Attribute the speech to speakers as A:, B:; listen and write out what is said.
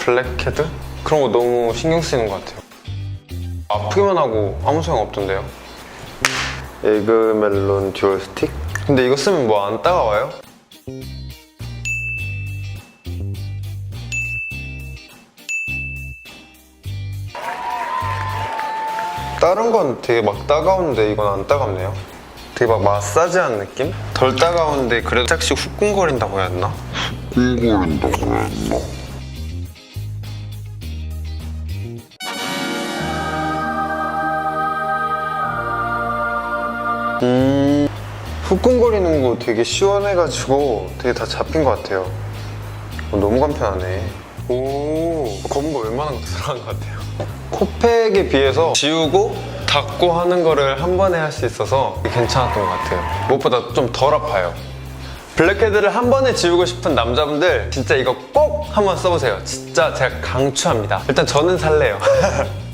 A: 블랙헤드? 그런 거 너무 신경 쓰이는 것 같아요. 아프기만 하고 아무 소용 없던데요. 에그 멜론 듀얼 스틱? 근데 이거 쓰면 뭐 안 따가워요? 다른 건 되게 막 따가운데 이건 안 따갑네요. 되게 막 마사지한 느낌? 덜 따가운데 그래도 살짝씩 후끈거린다고 해야 되나? 음, 후끈거리는 거 되게 시원해가지고 되게 다 잡힌 것 같아요. 어, 너무 간편하네. 오, 검은 거 웬만한 것도 들어간 것 같아요. 코팩에 비해서 지우고 닦고 하는 거를 한 번에 할 수 있어서 괜찮았던 것 같아요. 무엇보다 좀 덜 아파요. 블랙헤드를 한 번에 지우고 싶은 남자분들 진짜 이거 꼭 한번 써보세요. 진짜 제가 강추합니다. 일단 저는 살래요.